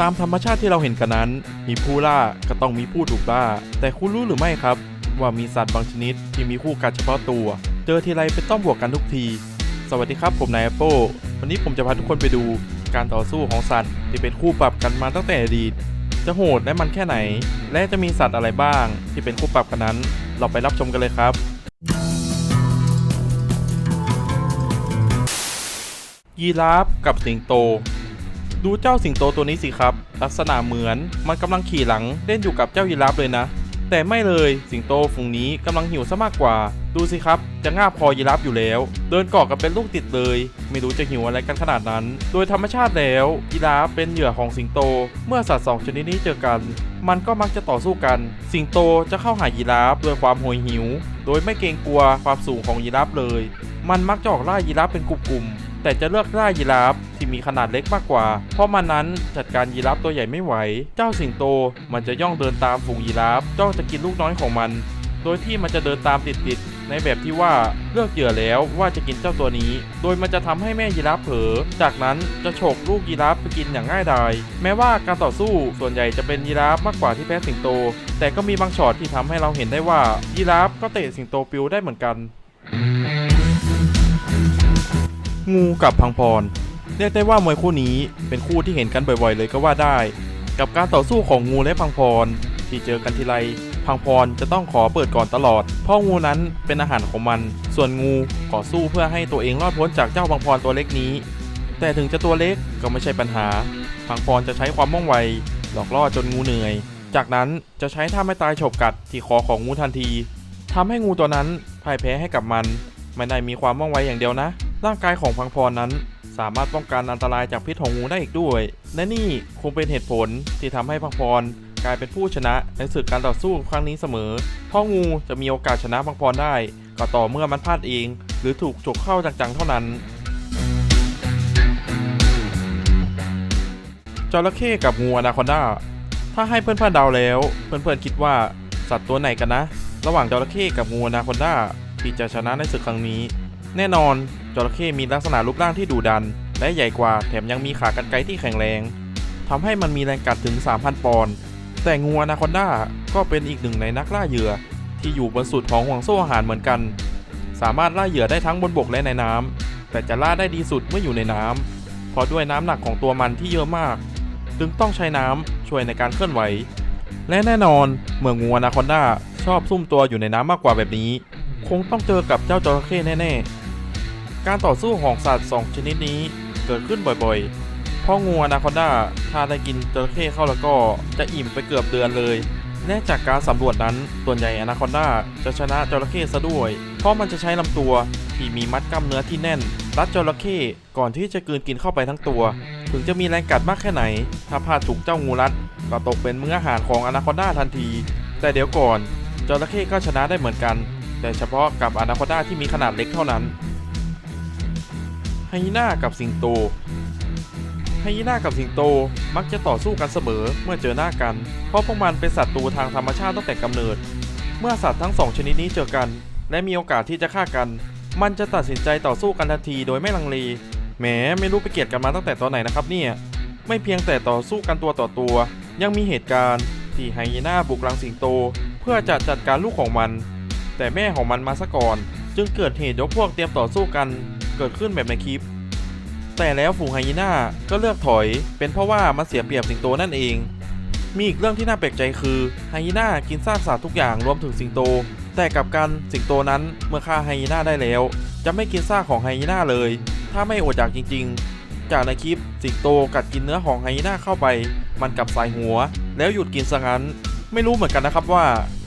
ตามธรรมชาติที่เราเห็นกันนั้น มีผู้ล่าก็ต้องมีผู้ถูกล่า แต่คุณรู้หรือไม่ครับ ว่ามีสัตว์บางชนิดที่มีคู่กัดเฉพาะตัว เจอทีไรเป็นต้องบวกกันทุกที สวัสดีครับผมนายแอปเปิลวันนี้ผมจะพาทุกคนไปดูการต่อสู้ของสัตว์ที่เป็นคู่ปรับกันมาตั้งแต่อดีต จะโหดและมันแค่ไหน และจะมีสัตว์อะไรบ้าง ที่เป็นคู่ปรับกันนั้น เราไปรับชมกันเลยครับ ยีราฟกับสิงโต ดูเจ้าสิงโตตัวนี้สิครับ ลักษณะเหมือนมันกำลังขี่หลังเล่นอยู่กับเจ้ายีราฟเลยนะ แต่ไม่เลยสิงโตฝูงนี้กำลังหิวซะมากกว่า ดูสิครับ จะง่าบคอยีราฟอยู่แล้ว เดินเกาะกันเป็นลูกติดเลย ไม่รู้จะหิวอะไรกันขนาดนั้น โดยธรรมชาติแล้วยีราฟเป็นเหยื่อของสิงโต เมื่อสัตว์สองชนิดนี้เจอกัน มันก็มักจะต่อสู้กัน สิงโตจะเข้าหายีราฟด้วยความโหยหิว โดยไม่เกรงกลัวความสูงของยีราฟเลย มันมักจะออกล่ายีราฟเป็นกลุ่มๆ แต่จะเลือกล่ายีราฟที่มีขนาดเล็กมากกว่า เพราะมันนั้นจัดการยีราฟตัวใหญ่ไม่ไหว เจ้าสิงโตมันจะย่องเดินตามฝูงยีราฟจ้องจะกินลูกน้อยของมัน โดยที่มันจะเดินตามติดๆในแบบที่ว่าเลือกเหยื่อแล้วว่าจะกินเจ้าตัวนี้ โดยมันจะทำให้แม่ยีราฟเผลอ จากนั้นจะฉกลูกยีราฟไปกินอย่างง่ายดาย แม้ว่าการต่อสู้ส่วนใหญ่จะเป็นยีราฟมากกว่าที่แพ้สิงโต แต่ก็มีบางช็อตที่ทำให้เราเห็นได้ว่ายีราฟก็เตะสิงโตปิวได้เหมือนกัน งูกับพังพร เรียกได้ว่ามวยคู่นี้เป็นคู่ที่เห็นกันบ่อยๆ เลยก็ว่าได้ กับการต่อสู้ของงูและพังพร ที่เจอกันทีไรพังพรจะต้องขอเปิดก่อนตลอด เพราะงูนั้นเป็นอาหารของมัน ส่วนงูขอสู้เพื่อให้ตัวเองรอดพ้นจากเจ้าพังพรตัวเล็กนี้ แต่ถึงจะตัวเล็กก็ไม่ใช่ปัญหา พังพรจะใช้ความว่องไว หลอกล่อจนงูเหนื่อย จากนั้นจะใช้ท่าไม่ตายฉกกัดที่คอของงูทันทีทำให้งูตัวนั้นพ่ายแพ้ให้กับมันไม่ได้มีความว่องไวอย่างเดียวนะ ร่างกายของพังพรนั้น สามารถป้องกันอันตรายจากพิษของงูได้อีกด้วย และนี่คงเป็นเหตุผลที่ทำให้พังพรกลายเป็นผู้ชนะในศึกการต่อสู้ครั้งนี้เสมอเพราะงูจะมีโอกาสชนะพังพรได้ ก็ต่อเมื่อมันพลาดเอง หรือถูกฉกเข้าจังๆเท่านั้นจระเข้กับงูอนาคอนดาถ้าให้เพื่อนๆเดาแล้ว เพื่อนๆคิดว่าสัตว์ตัวไหนกันนะ ระหว่างจระเข้กับงูอนาคอนดาที่จะชนะในศึกครั้งนี้ แน่นอนจระเข้มีลักษณะรูปร่างที่ดุดัน และใหญ่กว่าแถมยังมีขากรรไกรที่แข็งแรงทำให้มันมีแรงกัดถึง 3,000 ปอนด์แต่งูอนาคอนดาก็เป็นอีกหนึ่งในนักล่าเหยื่อ ที่อยู่บนสุดของห่วงโซ่อาหารเหมือนกัน สามารถล่าเหยื่อได้ทั้งบนบกและในน้ำแต่จะล่าได้ดีสุดเมื่ออยู่ในน้ำเพราะด้วยน้ำหนักของตัวมันที่เยอะมากจึงต้องใช้น้ำช่วยในการเคลื่อนไหว และแน่นอนเมื่องูอนาคอนดาชอบซุ่มตัวอยู่ในน้ำมากกว่าแบบนี้ คงต้องเจอกับเจ้าจระเข้แน่ๆ การต่อสู้ของสัตว์สองชนิดนี้เกิดขึ้นบ่อยๆ เพราะงูอนาคอนดาถ้าได้กินจระเข้เข้าแล้วก็จะอิ่มไปเกือบเดือนเลยและจากการสำรวจนั้นส่วนใหญ่อนาคอนดาจะชนะจระเข้ซะด้วย เพราะมันจะใช้ลำตัวที่มีมัดกล้ามเนื้อที่แน่น รัดจระเข้ก่อนที่จะกลืนกินเข้าไปทั้งตัว ถึงจะมีแรงกัดมากแค่ไหน ถ้าพลาดถูกเจ้างูรัด ก็ตกเป็นมื้ออาหารของอนาคอนดาทันที แต่เดี๋ยวก่อนจระเข้ก็ชนะได้เหมือนกัน แต่เฉพาะกับอนาคอนดาที่มีขนาดเล็กเท่านั้นไฮยีน่ากับสิงโตไฮยีน่ากับสิงโตมักจะต่อสู้กันเสมอเมื่อเจอหน้ากัน เพราะพวกมันเป็นศัตรูทางธรรมชาติตั้งแต่กำเนิด เมื่อสัตว์ทั้งสองชนิดนี้เจอกัน และมีโอกาสที่จะฆ่ากัน มันจะตัดสินใจต่อสู้กันทันทีโดยไม่ลังเลแหมไม่รู้ไปเกลียดกันมาตั้งแต่ตอนไหนนะครับเนี่ยไม่เพียงแต่ต่อสู้กันตัวต่อตัว ยังมีเหตุการณ์ที่ไฮยีน่าบุกรังสิงโต เพื่อจะจัดการลูกของมัน แต่แม่ของมันมาซะก่อน จึงเกิดเหตุยกพวกเตรียมต่อสู้กันเกิดขึ้นแบบในคลิป แต่แล้วฝูงไฮยีน่าก็เลือกถอย เป็นเพราะว่ามันเสียเปรียบสิงโตนั่นเอง มีอีกเรื่องที่น่าแปลกใจคือไฮยีน่ากินซากสัตว์ทุกอย่างรวมถึงสิงโต แต่กับกันสิงโตนั้นเมื่อฆ่าไฮยีน่าได้แล้ว จะไม่กินซากของไฮยีน่าเลย ถ้าไม่อดอยากจริง ๆ จากในคลิปสิงโตกัดกินเนื้อของไฮยีน่าเข้าไป มันกลับสายหัว แล้วหยุดกินซะงั้น ไม่รู้เหมือนกันนะครับว่า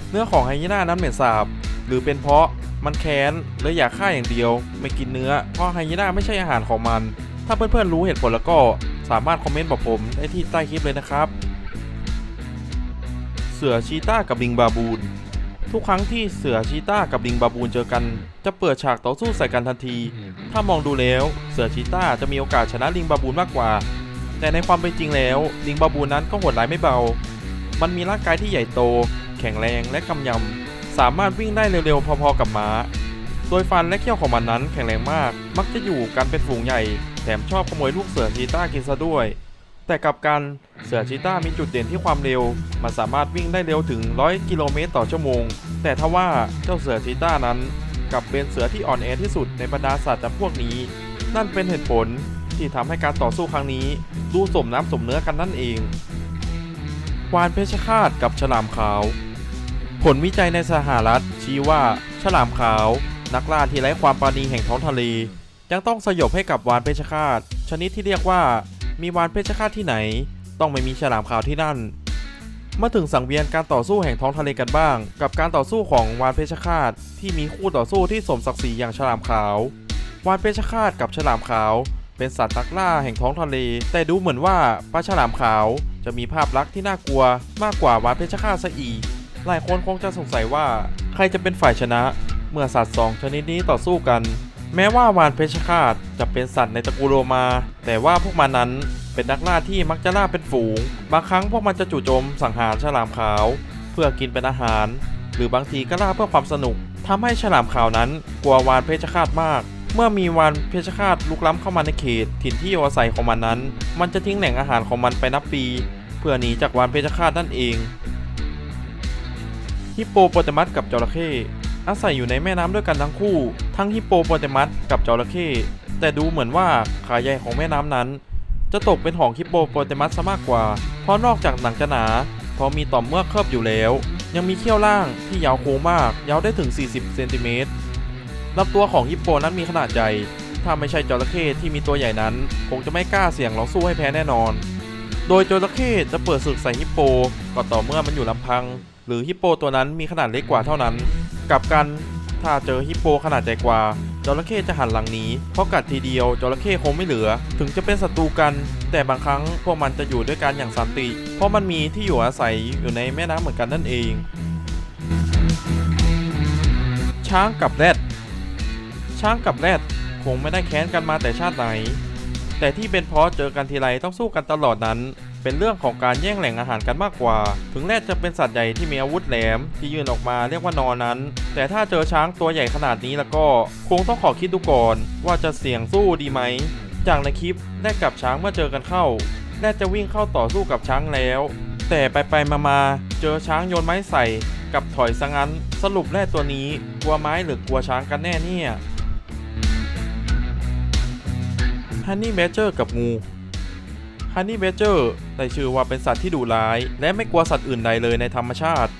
เนื้อของไฮยีน่านั้นเหม็นสาบ หรือเป็นเพราะมันแค้นเลยอยากฆ่าอย่างเดียว ไม่กินเนื้อ เพราะไฮยีน่าไม่ใช่อาหารของมัน ถ้าเพื่อนๆรู้เหตุผลแล้วก็สามารถคอมเมนต์บอกผมได้ที่ใต้คลิปเลยนะครับ เสือชีต้ากับลิงบาบูน ทุกครั้งที่เสือชีต้ากับลิงบาบูนเจอกัน จะเปิดฉากต่อสู้ใส่กันทันที ถ้ามองดูแล้วเสือชีต้าจะมีโอกาสชนะลิงบาบูนมากกว่า แต่ในความเป็นจริงแล้วลิงบาบูนนั้นก็โหดร้ายไม่เบา มันมีร่างกายที่ใหญ่โต แข็งแรงและกำยำ สามารถวิ่งได้เร็วๆ พอๆกับม้า โดยฟันและเขี้ยวของมันนั้นแข็งแรงมาก มักจะอยู่กันเป็นฝูงใหญ่ แถมชอบขโมยลูกเสือชีต้ากินซะด้วย แต่กลับกันเสือชีต้ามีจุดเด่นที่ความเร็ว มันสามารถวิ่งได้เร็วถึง 100 กิโลเมตรต่อชั่วโมง แต่ทว่าเจ้าเสือชีต้านั้นกลับเป็นเสือที่อ่อนแอที่สุดในบรรดาสัตว์จำพวกนี้ นั่นเป็นเหตุผลที่ทำให้การต่อสู้ครั้งนี้ ดูสมน้ำสมเนื้อกันนั่นเองวานเพชฌฆาตกับฉลามขาว ผลวิจัยในสหรัฐ ชี้ว่าฉลามขาว นักล่าที่ไร้ความปราณีแห่งท้องทะเล ยังต้องสยบให้กับวานเพชฌฆาต ชนิดที่เรียกว่ามีวานเพชฌฆาตที่ไหน ต้องไม่มีฉลามขาวที่นั่น มาถึงสังเวียนการต่อสู้แห่งท้องทะเลกันบ้าง กับการต่อสู้ของวานเพชฌฆาตที่มีคู่ต่อสู้ที่สมศักดิ์ศรีอย่างฉลามขาว วานเพชฌฆาตกับฉลามขาว เป็นสัตว์นักล่าแห่งท้องทะเล แต่ดูเหมือนว่าปลาฉลามขาว จะมีภาพลักษณ์ที่น่ากลัวมากกว่าวานเพชฌฆาตซะอีก หลายคนคงจะสงสัยว่าใครจะเป็นฝ่ายชนะ เมื่อสัตว์สองชนิดนี้ต่อสู้กัน แม้ว่าวานเพชฌฆาตจะเป็นสัตว์ในตระกูลโลมา แต่ว่าพวกมันนั้นเป็นนักล่าที่มักจะล่าเป็นฝูง บางครั้งพวกมันจะจู่โจมสังหารฉลามขาว เพื่อกินเป็นอาหาร หรือบางทีก็ล่าเพื่อความสนุกทำให้ฉลามขาวนั้นกลัววานเพชฌฆาตมาก เมื่อมีวานเพชฌฆาตลุกล้ำเข้ามาในเขตถิ่นที่อยู่อาศัยของมันนั้น มันจะทิ้งแหล่งอาหารของมันไปนับปี เพื่อหนีจากวานเพชฌฆาตนั่นเอง ฮิปโปโปเตมัสกับจระเข้อาศัยอยู่ในแม่น้ำด้วยกันทั้งคู่ ทั้งฮิปโปโปเตมัสกับจระเข้แต่ดูเหมือนว่าขาใหญ่ของแม่น้ำนั้น จะตกเป็นของฮิปโปโปเตมัสซะมากกว่า เพราะนอกจากหนังจะหนาเพราะมีต่อมเมือกเคลือบอยู่แล้ว ยังมีเขี้ยวล่างที่ยาวโค้งมาก ยาวได้ถึง 40 เซนติเมตรลำตัวของฮิปโปนั้นมีขนาดใหญ่ ถ้าไม่ใช่จระเข้ที่มีตัวใหญ่นั้น คงจะไม่กล้าเสี่ยงลองสู้ให้แพ้แน่นอน โดยจระเข้จะเปิดศึกใส่ฮิปโป ก็ต่อเมื่อมันอยู่ลำพัง หรือฮิปโปตัวนั้นมีขนาดเล็กกว่าเท่านั้น กลับกันถ้าเจอฮิปโปขนาดใหญ่กว่าจระเข้จะหันหลังหนีเพราะกัดทีเดียวจระเข้คงไม่เหลือ ถึงจะเป็นศัตรูกัน แต่บางครั้งพวกมันจะอยู่ด้วยกันอย่างสันติ เพราะมันมีที่อยู่อาศัยอยู่ในแม่น้ำเหมือนกันนั่นเอง ช้างกับแรด ช้างกับแรดคงไม่ได้แค้นกันมาแต่ชาติไหน แต่ที่เป็นเพราะเจอกันทีไรต้องสู้กันตลอดนั้น เป็นเรื่องของการแย่งแหล่งอาหารกันมากกว่า ถึงแรดจะเป็นสัตว์ใหญ่ที่มีอาวุธแหลม ที่ยื่นออกมาเรียกว่านอนั้น แต่ถ้าเจอช้างตัวใหญ่ขนาดนี้แล้วก็คงต้องขอคิดดูก่อน ว่าจะเสี่ยงสู้ดีไหม จากในคลิปแรดกับช้างเมื่อเจอกันเข้าแรดจะวิ่งเข้าต่อสู้กับช้างแล้ว แต่ไปไปมามาเจอช้างโยนไม้ใส่ กับถอยซะงั้น สรุปแรดตัวนี้กลัวไม้หรือกลัวช้างกันแน่เนี่ยฮันนี่แบเจอร์กับงู ฮันนี่แบเจอร์ได้ชื่อว่าเป็นสัตว์ที่ดุร้าย และไม่กลัวสัตว์อื่นใดเลยในธรรมชาติ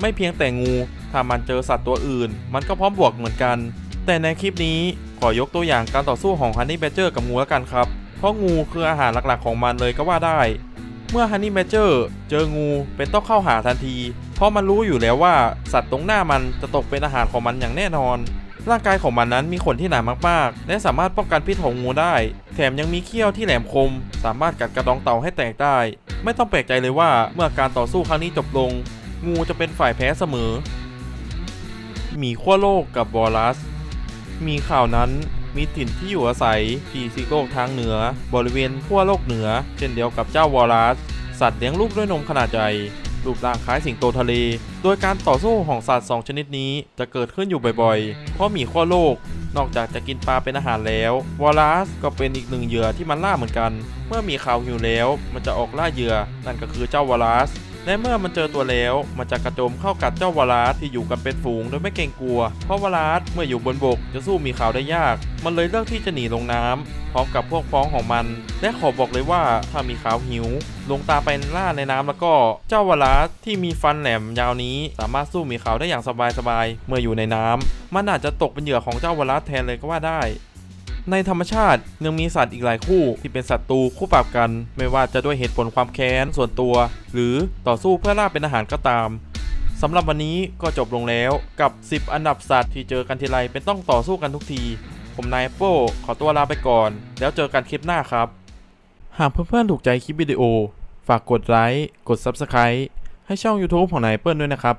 ไม่เพียงแต่งู ถ้ามันเจอสัตว์ตัวอื่น มันก็พร้อมบวกเหมือนกัน แต่ในคลิปนี้ ขอยกตัวอย่างการต่อสู้ของฮันนี่แบเจอร์กับงูแล้วกันครับ เพราะงูคืออาหารหลักๆของมันเลยก็ว่าได้ เมื่อฮันนี่แบเจอร์เจองูเป็นต้องเข้าหาทันที เพราะมันรู้อยู่แล้วว่าสัตว์ตรงหน้ามันจะตกเป็นอาหารของมันอย่างแน่นอน ร่างกายของมันนั้นมีขนที่หนามากๆ และสามารถป้องกันพิษของงูได้ แถมยังมีเขี้ยวที่แหลมคม สามารถกัดกระดองเต่าให้แตกได้ ไม่ต้องแปลกใจเลยว่าเมื่อการต่อสู้ครั้งนี้จบลง งูจะเป็นฝ่ายแพ้เสมอหมีขั้วโลกกับวอลลัส มีข่าวนั้นมีถิ่นที่อยู่อาศัยที่ซีกโลกทางเหนือ บริเวณขั้วโลกเหนือ เช่นเดียวกับเจ้าวอลลัส สัตว์เลี้ยงลูกด้วยนมขนาดใหญ่ รูปร่างคล้ายสิงโตทะเล โดยการต่อสู้ของสัตว์สองชนิดนี้จะเกิดขึ้นอยู่บ่อยๆ เพราะหมีขั้วโลก นอกจากจะกินปลาเป็นอาหารแล้ว วอลัสก็เป็นอีกหนึ่งเหยื่อที่มันล่าเหมือนกัน เมื่อมีข่าวหิวแล้ว มันจะออกล่าเหยื่อ นั่นก็คือเจ้าวอลัส และเมื่อมันเจอตัวแล้ว มันจะกระโจมเข้ากัดเจ้าวาลาสที่อยู่กันเป็นฝูงโดยไม่เกรงกลัว เพราะวาลาสเมื่ออยู่บนบกจะสู้มีข่าวได้ยาก มันเลยเลือกที่จะหนีลงน้ำพร้อมกับพวกพ้องของมัน และขอบอกเลยว่าถ้ามีข่าวหิว ลงตาไปล่าในน้ำแล้วก็เจ้าวาลาสที่มีฟันแหลมยาวนี้ สามารถสู้มีขาวได้อย่างสบายๆเมื่ออยู่ในน้ำมันอาจจะตกเป็นเหยื่อของเจ้าวาลาสแทนเลยก็ว่าได้ ในธรรมชาติยังมีสัตว์อีกหลายคู่ที่เป็นศัตรูคู่ปรับกัน ไม่ว่าจะด้วยเหตุผลความแค้นส่วนตัว หรือต่อสู้เพื่อล่าเป็นอาหารก็ตามสำหรับวันนี้ก็จบลงแล้วกับ 10 อันดับสัตว์ที่เจอกันทีไรเป็นต้องต่อสู้กันทุกที ผมนายโป้ขอตัวลาไปก่อน แล้วเจอกันคลิปหน้าครับ หากเพื่อนๆถูกใจคลิปวิดีโอ ฝากกดไลค์กด Subscribe ให้ช่อง YouTube ของนายเปิ้ลด้วยนะครับ